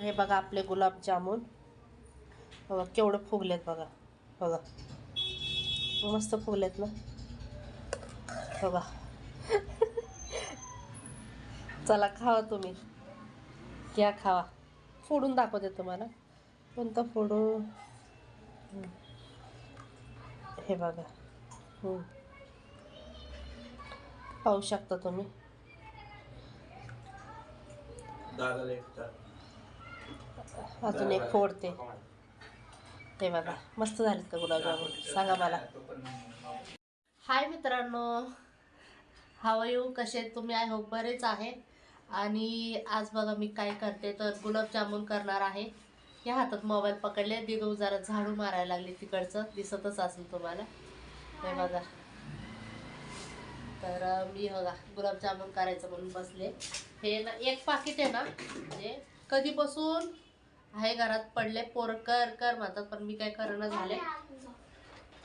तर हे बघा आपले गुलाबजामुन बघा हो, केवढं फुगलेत बघा. बघा. मस्त फुगलेत ना. बघा. चला खावा तुम्ही. घ्या खावा. फोडून दाखवते तुम्हाला. कोणतं फोडून? हे बघा. पाहू शकता तुम्ही. अजून एक फोडते. ते बघा मस्त झालेत का गुलाबजामुन सांगा मला. हाय मित्रांनो. हाव कसे तुम्ही? आय होप बरेच आहे. आणि आज बघा मी काय करते तर गुलाबजामुन करणार आहे. या हातात मोबाईल पकडले. दिदू जरा झाडू मारायला लागली तिकडचं. दिसतच असेल तुम्हाला. ते बघा. तर मी बघा गुलाबजामुन करायचं म्हणून बसले. हे ना एक पाकिट आहे ना म्हणजे कधीपासून आहे घरात पडले पोर कर कर म्हणतात पण मी काय करणं झाले.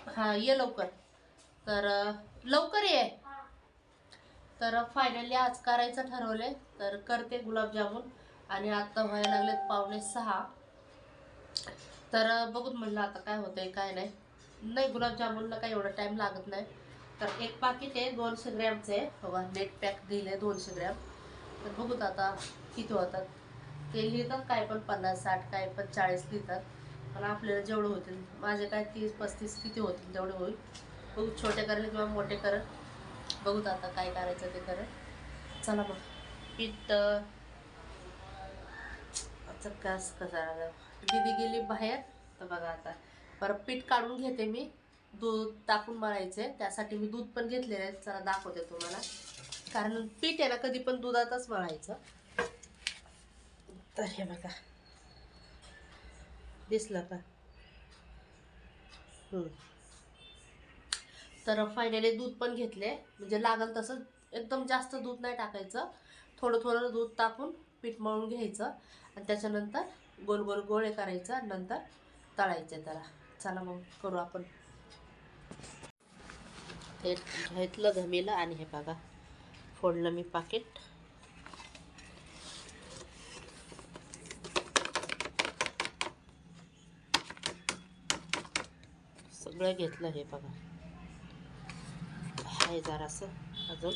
हा ये लवकर. तर लवकर ये. तर फायनली आज करायचं ठरवले तर करते गुलाबजामुन. आणि आता व्हायला लागलेत पावणे सहा. तर बघून म्हणलं आता काय होतंय काय नाही. नाही गुलाबजामुनला काही एवढा टाईम लागत नाही. तर एक पाकिट आहे दोनशे ग्रॅमचं आहे. बघा नेट पॅक दिले दोनशे ग्रॅम. तर बघूत आता किती होतात. ते लिहितात काय पण पन्नास साठ काय पण चाळीस लिहितात पण आपल्याला जेवढे होतील माझे काय तीस पस्तीस किती होतील तेवढे होईल. बघू छोटे करेल किंवा मोठे करेल. बघूत आता काय करायचं ते करत चला मग. पीठ अं, आता कस कसा दिदी गेली बाहेर. तर बघा आता. परत पीठ काढून घेते मी. दूध टाकून मळायचे. त्यासाठी मी दूध पण घेतलेलं आहे. चला दाखवते तुम्हाला. कारण पीठ आहे ना कधी पण दुधातच मळायचं. तर हे बघा. दिसलं का? तर फायनली दूध पण घेतले म्हणजे लागल तसं एकदम जास्त दूध नाही टाकायचं. थोडं थोडं दूध टाकून पीठ मळून घ्यायचं. आणि त्याच्यानंतर गोल गोल गोळे करायचं आणि नंतर तळायचे त्याला. चला मग करू आपण. हे घेतलं घमीला आणि हे बघा फोडलं मी पाकिट. सगळं घेतलं हे बघा. आहे जरासं अजून.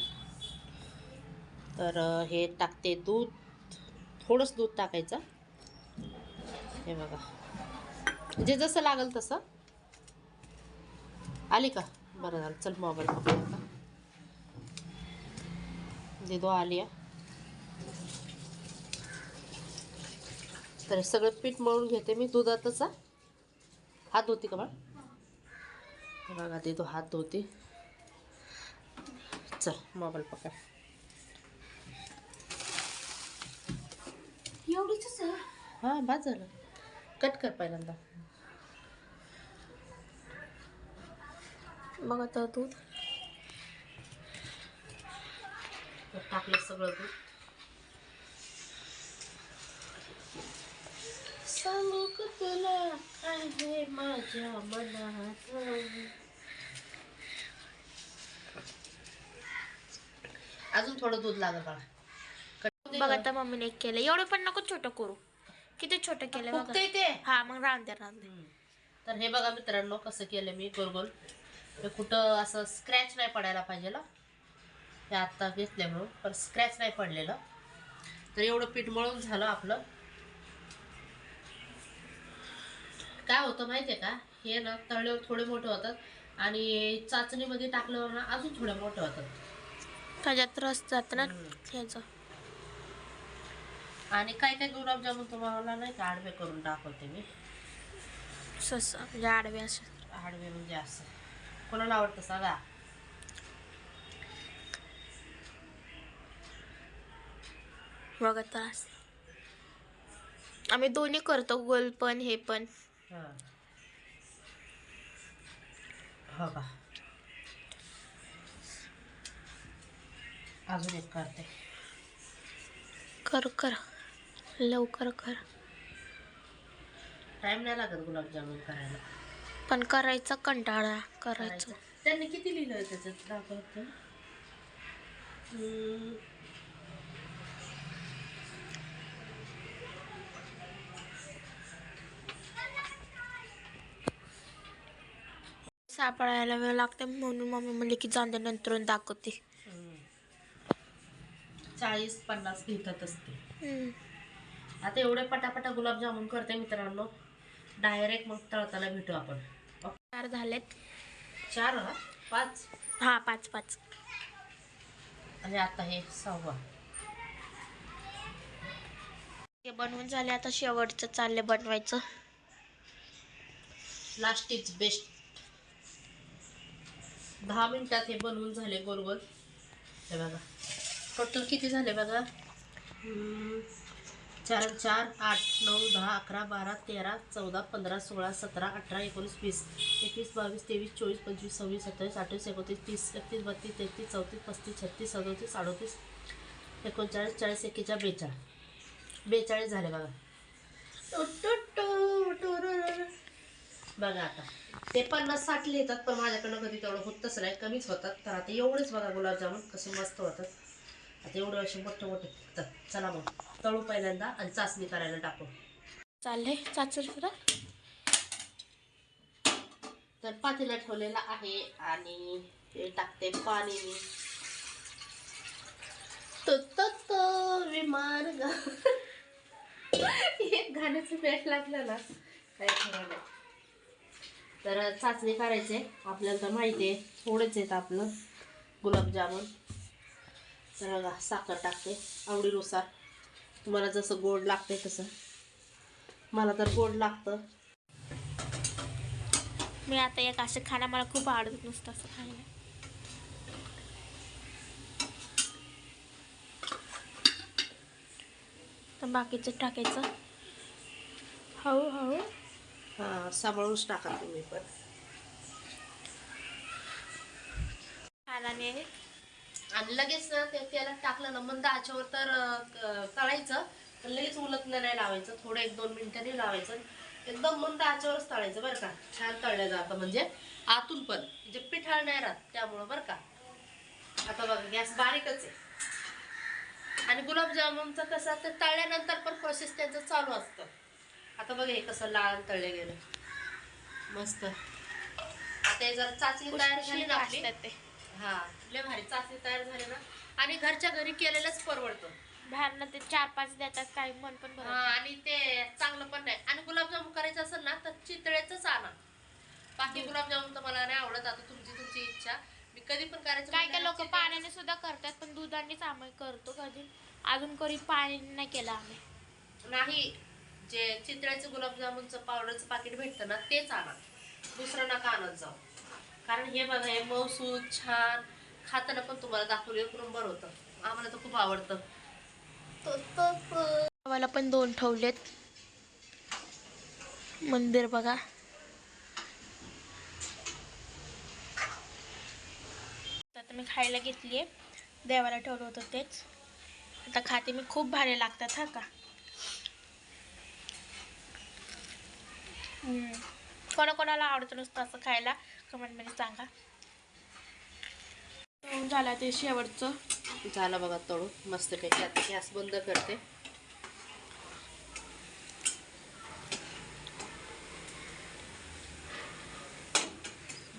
तर हे टाकते दूध. थोडंच दूध टाकायचं. हे बघा. जे जसं लागल तसं. आली का? बरं झालं. चल मोबाईल पकडू आता. दिदो आली आहे. तर सगळं पीठ मळून घेते मी दुधातच हात होती का मग? बघा देतो हात धुते. चल मोबाईल पकड. एवढीच हां बाद झालं. कट कर पहिल्यांदा. मग आता दूध. टाकलं सगळं दूध. सांगू का तुला? काय आहे माझ्या मनात? अजून थोडं दूध लागत बाळा. बघ आता मम्मीने एक केलं. एवढं पण नको छोटं करू. किती छोटं केलं ते. हा मग रांधे रांधे तर हे बघा मित्रांनो कसं केलं मी गोल गोल. हे कुठं असं स्क्रॅच नाही पडायला पाहिजे हे आत्ता घेतल्यामुळं पण स्क्रॅच नाही पडलेलं. तर एवढं पीठ मळून झालं आपलं. काय होतं माहिती आहे का? हे ना तळल्यावर थोडे मोठे होतात. आणि चाचणीमध्ये टाकल्यावर ना अजून थोडे मोठे होतात. त्याच्यात रस जात ना ह्याचं आणि काय काय गुलाबजामुन तुम्हाला नाही का आडवे करून दाखवते मी? सस म्हणजे आडवे असं. आडवे म्हणजे असं. कोणाला आवडतं सांगा? बघा तर असं. आम्ही दोन्ही करतो गोल पण हे पण. हा. हो का? अजून एक करते. कर कर. लवकर कर. टाइम नाही लागत गुलाबजामुन करायला. पण करायचा कंटाळा करायचं. त्यांनी किती लिहिलं त्याच्यात? दाखवत सापडायला वेळ लागते म्हणून मम्मी म्हणले की जाते नंतर दाखवते. चाळीस पन्नास घेतात असते. आता एवढे पटापटा गुलाबजामुन करते मित्रांनो. डायरेक्ट मग तळताना भेटू आपण. चार झालेत. चार हा? पाच? हा पाच पाच. आणि आता हे सहावा. हे बनवून झाले आता शेवटचं चालले बनवायचं. लास्ट इज बेस्ट दहा मिनिटात हे बनवून झाले गोल गोल हे बघा. टोटल किती झाले बघा? चार चार आठ नऊ दहा अकरा बारा तेरा चौदा पंधरा सोळा सतरा अठरा एकोणीस वीस एकवीस बावीस तेवीस चोवीस पंचवीस सव्वीस सत्तावीस अठ्ठावीस एकोणतीस तीस एकतीस बत्तीस तेहतीस चौतीस पस्तीस छत्तीस सदोतीस अडोतीस एकोणचाळीस चाळीस एक्केचाळीस बेचाळीस. बेचाळीस झाले बघा. बघा आता. ते पन्नास साठ लिहितात पण माझ्याकडनं कधी तेवढं होत तसं नाही. कमीच होतात. तर आता एवढेच बघा गुलाबजामुन कसे मस्त होतात. आता एवढे असे मोठे मोठे चला मग तळू पहिल्यांदा आणि चाचणी करायला टाकू. चालले चाचल सुद्धा तर पातेला ठेवलेला आहे आणि ते टाकते पाणी. विमान एक गाण्याचं पेट लागलं ना काय खरं तर चाचणी करायचे आपल्याला तर माहिती आहे थोडेच आहेत आपलं गुलाबजामुन. तर बघा साखर टाकते आवडीनुसार. तुम्हाला जसं गोड लागते तसं. मला तर गोड लागतं. मी आता एक असं खाणं मला खूप आवडत नुसतं असं खायला. तर बाकीचं टाकायचं. हळूहळू हां सांभाळूनच टाका तुम्ही पण. खाण्याने आणि लगेच ना ते त्याला टाकलं ना मंद आचेवर तर तळायचं. पण लगेच उलटलं नाही लावायचं. थोडं एक दोन मिनिटांनी लावायचं. एकदम मंद आचेवरच तळायचं बरं का. छान तळलं जातं म्हणजे. आतून पण. म्हणजे पिठाळ नाही राहत त्यामुळं बरं का. आता बघा गॅस बारीकच आहे. आणि गुलाबजामुनचं कसं ते तळल्यानंतर पण प्रोसेस त्यांचं चालू असतं. आता बघा हे कसं लाल तळले गेलं. मस्त. आता जर चाचणी तयार झाली ना ते. हा लय भारी चाचणी तयार झाली ना. आणि घरच्या घरी केलेलंच परवडतं. बाहेरनं ते चार पाच देतात काही मन पण हा, भरत आणि ते चांगलं पण नाही. आणि गुलाबजामुन करायचं असेल ना तर चितळेच आणा. बाकी गुलाबजामुन तर मला नाही आवडत आता तुमची तुमची इच्छा. मी कधी पण करायचं काय काय म्हणलं लोक. पाण्याने सुद्धा करतात पण दुधानेच आम्ही करतो कधी. अजून कधी पाणी नाही केलं आम्ही. नाही जे चितळ्याचं गुलाबजामुनचं पावडरचं पाकिट भेटतं ना तेच आणा. दुसरं नका आणत जाऊ. कारण हे बघा हे मऊसूद छान खाताना पण तुम्हाला दाखवलं एक नंबर होतं. आम्हाला तर खूप आवडतं. तो, तो, तो. मला पण दोन ठेवलेत. मंदिर बघा. आता मी खायला घेतली देवाला ठेवलं होतं तेच. आता खाते मी खूप भारी लागतात हा का? हम्म. कोणाकोणाला आवडतं नुसतं असं खायला? कमेंटमध्ये सांगा. तळून झाला ते शेवटचं. झालं बघा तळून मस्तपैकी. आता गॅस बंद करते.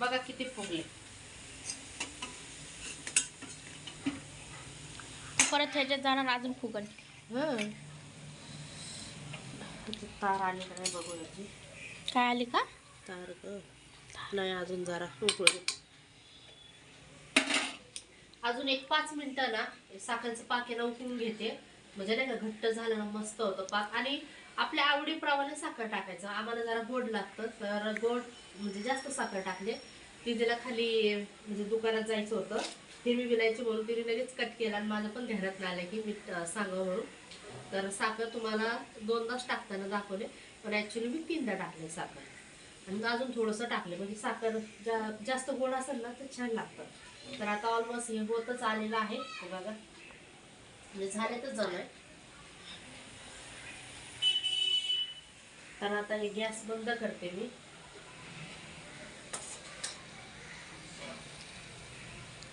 बघा किती फुगले. परत ह्याच्यात जाणार अजून. किती तार आली का नाही बघू याची काय आली का? तार ग. नाही अजून जरा उकळू दे. अजून एक पाच मिनिटं ना साखरेचं पाक आहे उकळून घेते. म्हणजे नाही का घट्ट झालं ना मस्त होतं पाक. आणि आपल्या आवडीप्रमाणे साखर टाकायचं. आम्हाला जरा गोड लागतं तर गोड म्हणजे जास्त साखर टाकले. तिला खाली म्हणजे दुकानात जायचं होतं. हिरवी विलायची म्हणून तिने लगेच कट केला आणि माझं पण ध्यानात आलं की मी सांगा म्हणून. तर साखर तुम्हाला दोनदाच टाकताना दाखवले पण ॲक्च्युली मी तीनदा टाकले साखर. आणि अजून थोडंसं टाकले म्हणजे साखर जा जास्त गोड असेल ना तर छान लागतं. तर आता ऑलमोस्ट हे होतच आलेलं आहे. हे बघा. म्हणजे झाले तर जण तर आता हे गॅस बंद करते मी.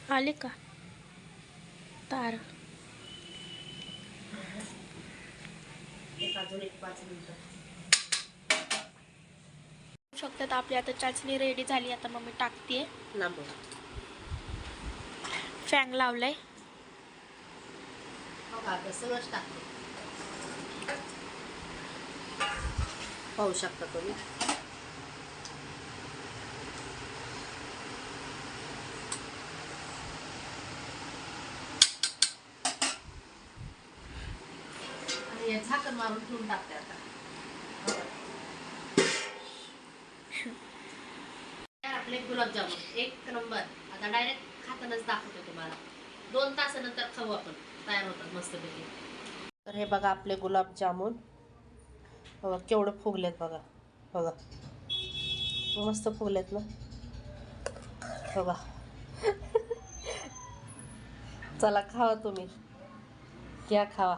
आली का? तार. एक अजून एक पाच मिनिटं. शकतात. आपली आता चाचणी रेडी झाली आता मम्मी टाकते लांब फॅन लावलाय. टाकते. पाहू शकता तुम्ही? हे झाकण मारून ठेवून टाकते आता बघा. तर आपले गुलाबजामुन. एक नंबर. आता डायरेक्ट खातानाच दाखवते तुम्हाला. दोन तासानंतर खाऊ आपण. तयार होतात मस्तपैकी. तर हे बघा आपले गुलाबजामुन. बघा केवढं फुगलेत बघा. बघा. मस्त फुगलेत ना. बघा. चला खावा तुम्ही. घ्या खावा.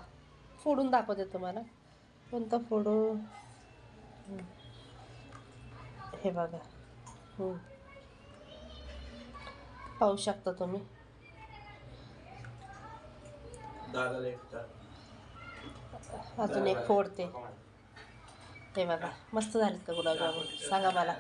फोडून दाखवते तुम्हाला. कोणतं फोडू? हे बघा. हम्म. पाहू शकता तुम्ही. अजून एक फोडते. हे बघा मस्त झालेत का गुलाबजामुन? सांगा मला.